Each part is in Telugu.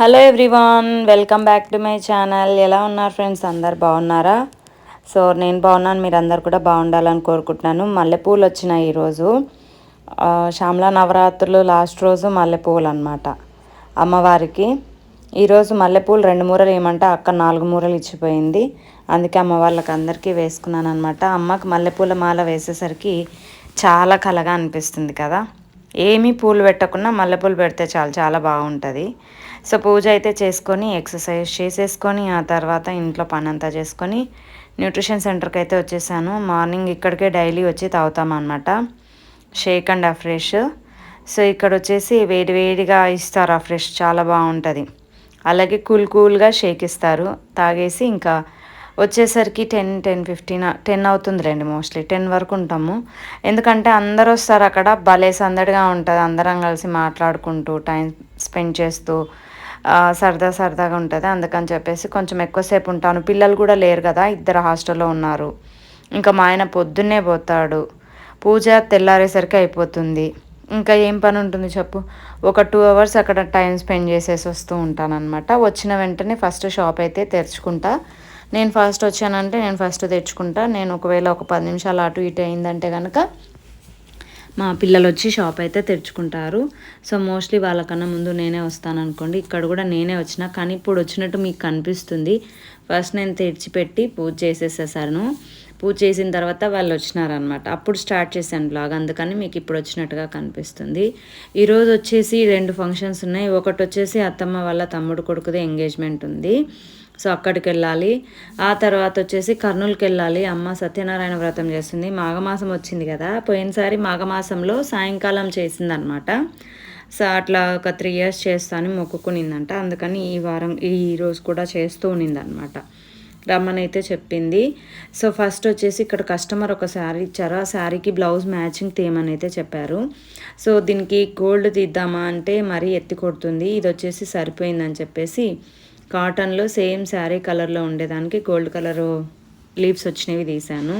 Hello everyone welcome back to my channel ఎలా ఉన్నారు ఫ్రెండ్స్ అందరు బాగున్నారా? సో నేను బాగున్నాను మీరు అందరు కూడా బాగుండాలని కోరుకుంటున్నాను. మల్లెపూలు వచ్చినాయి ఈరోజు. శ్యామలా నవరాత్రులు లాస్ట్ రోజు మల్లెపూలు అనమాట అమ్మవారికి. ఈరోజు మల్లెపూలు రెండు మూరలు ఏమంటే అక్క నాలుగు మూరలు ఇచ్చిపోయింది. అందుకే అమ్మ వాళ్ళకి అందరికీ వేసుకున్నాను అనమాట అమ్మకి మల్లెపూల మాల వేసేసరికి చాలా కలగా అనిపిస్తుంది కదా. ఏమీ పూలు పెట్టకుండా మల్లెపూలు పెడితే చాలు చాలా బాగుంటుంది. సో పూజ అయితే చేసుకొని ఎక్సర్సైజ్ చేసేసుకొని ఆ తర్వాత ఇంట్లో పని అంతా చేసుకొని న్యూట్రిషన్ సెంటర్కి అయితే వచ్చేసాను. మార్నింగ్ ఇక్కడికే డైలీ వచ్చి తాగుతామన్నమాట. షేక్ అండ్ అఫ్రెష్ సో ఇక్కడ వచ్చేసి వేడి వేడిగా ఇస్తారు అఫ్రెష్ చాలా బాగుంటుంది. అలాగే కూల్ కూల్గా షేక్ ఇస్తారు. తాగేసి ఇంకా వచ్చేసరికి టెన్ టెన్ ఫిఫ్టీన్ టెన్ అవుతుంది రండి మోస్ట్లీ టెన్ వరకు ఉంటాము. ఎందుకంటే అందరూ వస్తారు అక్కడ భలే సందడిగా ఉంటుంది. అందరం కలిసి మాట్లాడుకుంటూ టైం స్పెండ్ చేస్తూ సరదా సరదాగా ఉంటుంది. అందుకని చెప్పేసి కొంచెం ఎక్కువసేపు ఉంటాను. పిల్లలు కూడా లేరు కదా ఇద్దరు హాస్టల్లో ఉన్నారు. ఇంకా మా ఆయన పొద్దున్నే పోతాడు. పూజ తెల్లారేసరికి అయిపోతుంది. ఇంకా ఏం పని ఉంటుంది చెప్పు? ఒక టూ అవర్స్ అక్కడ టైం స్పెండ్ చేసేసి వస్తూ ఉంటాను అనమాట వచ్చిన వెంటనే ఫస్ట్ షాప్ అయితే తెరుచుకుంటా. నేను ఫస్ట్ వచ్చానంటే నేను ఫస్ట్ తెచ్చుకుంటా నేను ఒకవేళ ఒక పది నిమిషాలు అటు ఇటు అయిందంటే కనుక మా పిల్లలు వచ్చి షాప్ అయితే తెరుచుకుంటారు. సో మోస్ట్లీ వాళ్ళకన్నా ముందు నేనే వస్తాను అనుకోండి ఇక్కడ కూడా నేనే వచ్చిన కానీ ఇప్పుడు వచ్చినట్టు మీకు కనిపిస్తుంది. ఫస్ట్ నేను తెరిచిపెట్టి పూజ చేసేసేసాను పూజ చేసిన తర్వాత వాళ్ళు వచ్చినారనమాట. అప్పుడు స్టార్ట్ చేశాను బ్లాగ్. అందుకని మీకు ఇప్పుడు వచ్చినట్టుగా కనిపిస్తుంది. ఈరోజు వచ్చేసి రెండు ఫంక్షన్స్ ఉన్నాయి. ఒకటి వచ్చేసి అత్తమ్మ వాళ్ళ తమ్ముడు కొడుకుది ఎంగేజ్మెంట్ ఉంది. సో అక్కడికి వెళ్ళాలి ఆ తర్వాత వచ్చేసి కర్నూలుకి వెళ్ళాలి అమ్మ సత్యనారాయణ వ్రతం చేస్తుంది. మాఘమాసం వచ్చింది కదా. పోయినసారి మాఘమాసంలో సాయంకాలం చేసిందనమాట. సో అట్లా ఒక త్రీ ఇయర్స్ చేస్తాను మొక్కుకునిందంట. అందుకని ఈ వారం ఈ రోజు కూడా చేస్తూ ఉన్నిందనమాట రమ్మనైతే చెప్పింది. సో ఫస్ట్ వచ్చేసి ఇక్కడ కస్టమర్ ఒక శారీ ఇచ్చారు. ఆ శారీకి బ్లౌజ్ మ్యాచింగ్ తీయమని అయితే చెప్పారు. సో దీనికి గోల్డ్ తీద్దామా అంటే మరీ ఎత్తి కొడుతుంది. ఇది వచ్చేసి సరిపోయిందని చెప్పేసి కాటన్లో సేమ్ శారీ కలర్లో ఉండేదానికి గోల్డ్ కలరు లీవ్స్ వచ్చినవి తీశాను.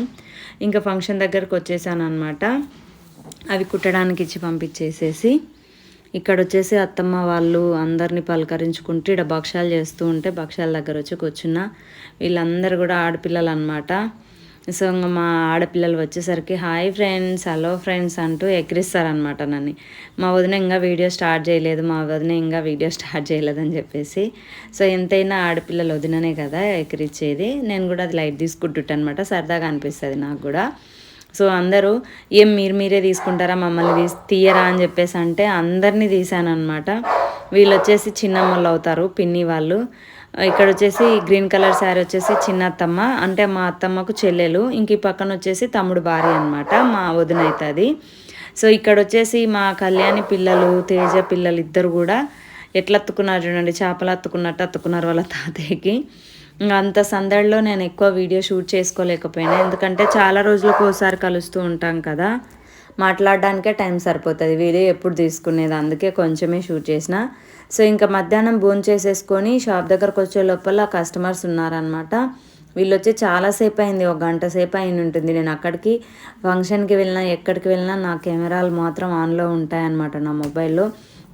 ఇంకా ఫంక్షన్ దగ్గరకు వచ్చేసాను అనమాట అవి కుట్టడానికి ఇచ్చి పంపించేసేసి ఇక్కడ వచ్చేసి అత్తమ్మ వాళ్ళు అందరినీ పలకరించుకుంటూ ఇక్కడ భక్షాలు చేస్తూ ఉంటే భక్షాల దగ్గర వచ్చి కూర్చున్న. వీళ్ళందరూ కూడా ఆడపిల్లలు అనమాట సో ఇంకా మా ఆడపిల్లలు వచ్చేసరికి హాయ్ ఫ్రెండ్స్ హలో ఫ్రెండ్స్ అంటూ ఎక్కిరిస్తారనమాట నన్ను. మా వదిన ఇంకా వీడియో స్టార్ట్ చేయలేదు మా వదిన ఇంకా వీడియో స్టార్ట్ చేయలేదని చెప్పేసి. సో ఎంతైనా ఆడపిల్లలు వదిననే కదా ఎక్కిరిచ్చేది. నేను కూడా అది లైట్ తీసుకుంటుంటాను అనమాట సరదాగా అనిపిస్తుంది నాకు కూడా. సో అందరూ ఏం మీరు మీరే తీసుకుంటారా మమ్మల్ని తీసి తీయరా అని చెప్పేసి అంటే అందరినీ తీశానమాట వీళ్ళు వచ్చేసి చిన్నమ్మలు అవుతారు పిన్ని వాళ్ళు. ఇక్కడ వచ్చేసి గ్రీన్ కలర్ శారీ వచ్చేసి చిన్న అత్తమ్మ అంటే మా అత్తమ్మకు చెల్లెలు. ఇంక ఈ పక్కన వచ్చేసి తమ్ముడు భార్య అనమాట మా వదిన అవుతుంది సో ఇక్కడ వచ్చేసి మా కళ్యాణి పిల్లలు తేజ పిల్లలు ఇద్దరు కూడా ఎట్లా అత్తుకున్నారు చూడండి. చేపలు అత్తుకున్నట్టు అత్తుకున్నారు వాళ్ళ తాతయ్యకి. ఇంకా అంత సందడిలో నేను ఎక్కువ వీడియో షూట్ చేసుకోలేకపోయినా. ఎందుకంటే చాలా రోజులకు ఒకసారి కలుస్తూ ఉంటాం కదా. మాట్లాడడానికే టైం సరిపోతుంది. వీడియో ఎప్పుడు తీసుకునేది అందుకే కొంచెమే షూట్ చేసిన. సో ఇంకా మధ్యాహ్నం భోజనం చేసేసుకొని షాప్ దగ్గరకు వచ్చే లోపల కస్టమర్స్ ఉన్నారనమాట వీళ్ళు వచ్చి చాలాసేపు అయింది ఒక గంట సేపు అయిన ఉంటుంది నేను అక్కడికి ఫంక్షన్కి వెళ్ళినా ఎక్కడికి వెళ్ళినా నా కెమెరాలు మాత్రం ఆన్లో ఉంటాయన్నమాట నా మొబైల్లో.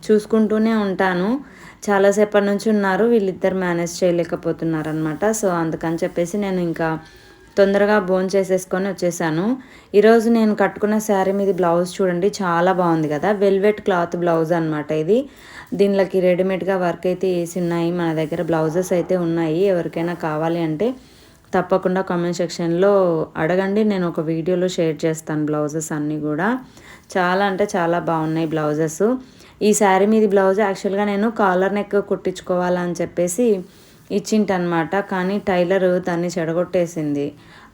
చూసుకుంటూనే ఉంటాను. చాలాసేపటి నుంచి ఉన్నారు వీళ్ళిద్దరు మేనేజ్ చేయలేకపోతున్నారు అనమాట సో అందుకని చెప్పేసి నేను ఇంకా తొందరగా బోన్ చేసేసుకొని వచ్చేసాను. ఈరోజు నేను కట్టుకున్న శారీ మీద బ్లౌజ్ చూడండి చాలా బాగుంది కదా. వెల్వెట్ క్లాత్ బ్లౌజ్ అనమాట ఇది. దీనిలోకి రెడీమేడ్గా వర్క్ అయితే వేసి ఉన్నాయి మన దగ్గర బ్లౌజెస్ అయితే ఉన్నాయి. ఎవరికైనా కావాలి అంటే తప్పకుండా కామెంట్ సెక్షన్లో అడగండి. నేను ఒక వీడియోలో షేర్ చేస్తాను బ్లౌజెస్ అన్నీ కూడా. చాలా అంటే చాలా బాగున్నాయి బ్లౌజెస్. ఈ శారీ మీద బ్లౌజ్ యాక్చువల్గా నేను కాలర్ నెక్ కుట్టించుకోవాలని చెప్పేసి ఇచ్చింటనమాట. కానీ టైలర్ దాన్ని చెడగొట్టేసింది.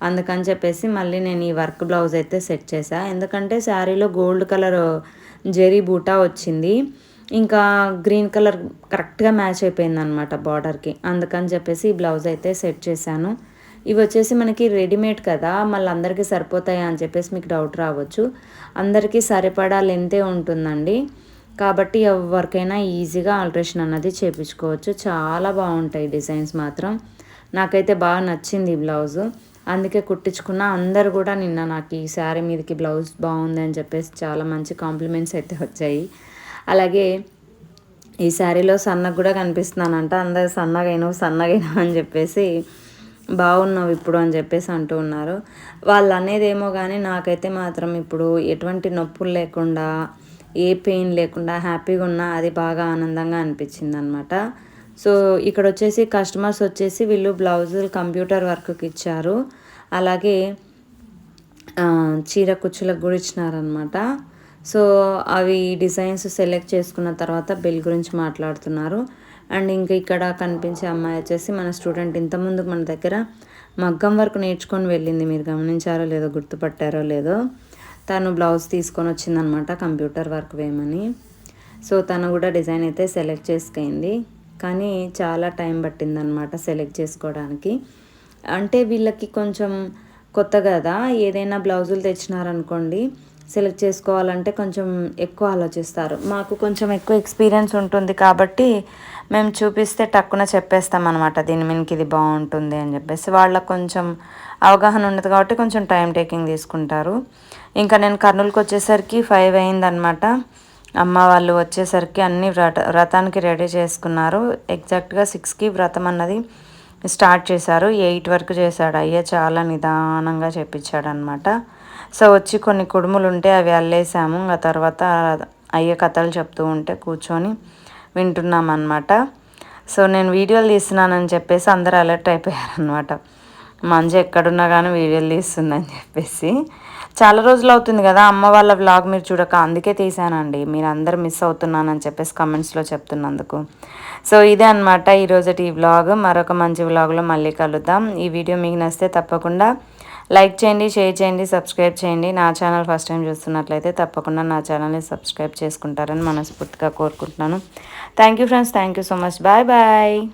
అందుకని చెప్పేసి మళ్ళీ నేను ఈ వర్క్ బ్లౌజ్ అయితే సెట్ చేశాను ఎందుకంటే శారీలో గోల్డ్ కలర్ జెరీ బూటా వచ్చింది. ఇంకా గ్రీన్ కలర్ కరెక్ట్గా మ్యాచ్ అయిపోయింది అనమాట బార్డర్కి. అందుకని చెప్పేసి ఈ బ్లౌజ్ అయితే సెట్ చేశాను. ఇవి వచ్చేసి మనకి రెడీమేడ్ కదా మళ్ళీ అందరికీ సరిపోతాయా అని చెప్పేసి మీకు డౌట్ రావచ్చు. అందరికీ సరిపడా లెంతే ఉంటుందండి. కాబట్టి ఎవరికైనా ఈజీగా ఆల్ట్రేషన్ అన్నది చేపించుకోవచ్చు. చాలా బాగుంటాయి డిజైన్స్ మాత్రం. నాకైతే బాగా నచ్చింది ఈ బ్లౌజు. అందుకే కుట్టించుకున్న అందరు కూడా నిన్న నాకు ఈ శారీ మీదకి బ్లౌజ్ బాగుంది అని చెప్పేసి చాలా మంచి కాంప్లిమెంట్స్ అయితే వచ్చాయి. అలాగే ఈ శారీలో సన్నగా కూడా కనిపిస్తున్నానంట. అందరు సన్నగైనవు సన్నగైనవు అని చెప్పేసి బాగున్నావు ఇప్పుడు అని చెప్పేసి అంటూ ఉన్నారు. వాళ్ళు అనేది ఏమో కానీ నాకైతే మాత్రం ఇప్పుడు ఎటువంటి నొప్పులు లేకుండా ఏ పెయిన్ లేకుండా హ్యాపీగా ఉన్నా అది బాగా ఆనందంగా అనిపించింది అనమాట సో ఇక్కడ వచ్చేసి కస్టమర్స్ వచ్చేసి వీళ్ళు బ్లౌజులు కంప్యూటర్ వర్క్కి ఇచ్చారు. అలాగే చీర కుచ్చులకు కూడా ఇచ్చినారనమాట సో అవి డిజైన్స్ సెలెక్ట్ చేసుకున్న తర్వాత బిల్ గురించి మాట్లాడుతున్నారు. అండ్ ఇంకా ఇక్కడ కనిపించే అమ్మాయి వచ్చేసి మన స్టూడెంట్ ఇంతకుముందు మన దగ్గర మగ్గం వరకు నేర్చుకొని వెళ్ళింది. మీరు గమనించారో లేదో గుర్తుపట్టారో లేదో. తను బ్లౌజ్ తీసుకొని వచ్చిందనమాట కంప్యూటర్ వర్క్ వేయమని. సో తను కూడా డిజైన్ అయితే సెలెక్ట్ చేసుకైంది. కానీ చాలా టైం పట్టిందనమాట సెలెక్ట్ చేసుకోవడానికి. అంటే వీళ్ళకి కొంచెం కొత్త కదా ఏదైనా బ్లౌజులు తెచ్చినారనుకోండి సెలెక్ట్ చేసుకోవాలంటే కొంచెం ఎక్కువ ఆలోచిస్తారు. మాకు కొంచెం ఎక్కువ ఎక్స్పీరియన్స్ ఉంటుంది కాబట్టి మేము చూపిస్తే టక్కున చెప్పేస్తాం అనమాట దీని మీదకి ఇది బాగుంటుంది అని చెప్పేసి. వాళ్ళకు కొంచెం అవగాహన ఉండదు కాబట్టి కొంచెం టైం టేకింగ్ తీసుకుంటారు. ఇంకా నేను కర్నూలుకి వచ్చేసరికి ఫైవ్ అయిందనమాట అమ్మ వాళ్ళు వచ్చేసరికి అన్ని వ్రత వ్రతానికి రెడీ చేసుకున్నారు. ఎగ్జాక్ట్గా సిక్స్కి వ్రతం అన్నది స్టార్ట్ చేశారు. ఎయిట్ వరకు చేశాడు. అయ్యే చాలా నిదానంగా చెప్పించాడు అనమాట సో వచ్చి కొన్ని కుడుములు ఉంటే అవి అల్లేసాము. ఆ తర్వాత అయ్యే కథలు చెప్తూ ఉంటే కూర్చొని వింటున్నామన్నమాట. సో నేను వీడియోలు తీస్తున్నానని చెప్పేసి అందరూ అలర్ట్ అయిపోయారనమాట మంజు ఎక్కడున్నా కానీ వీడియోలు తీస్తుందని చెప్పేసి. చాలా రోజులు అవుతుంది కదా అమ్మ వాళ్ళ వ్లాగ్ మీరు చూడక అందుకే తీసానండి. మీరు అందరు మిస్ అవుతున్నానని చెప్పేసి కమెంట్స్లో చెప్తున్నందుకు. సో ఇదే అనమాట ఈరోజు ఈ వ్లాగ్ మరొక మంచి వ్లాగ్లో మళ్ళీ కలుద్దాం. ఈ వీడియో మీకు నచ్చితే తప్పకుండా లైక్ చేయండి షేర్ చేయండి సబ్స్క్రైబ్ చేయండి. నా ఛానల్ ఫస్ట్ టైం చూస్తున్నట్లయితే తప్పకుండా నా ఛానల్ని సబ్స్క్రైబ్ చేసుకుంటారని మనస్ఫూర్తిగా కోరుకుంటున్నాను. Thank you friends thank you so much. Bye bye.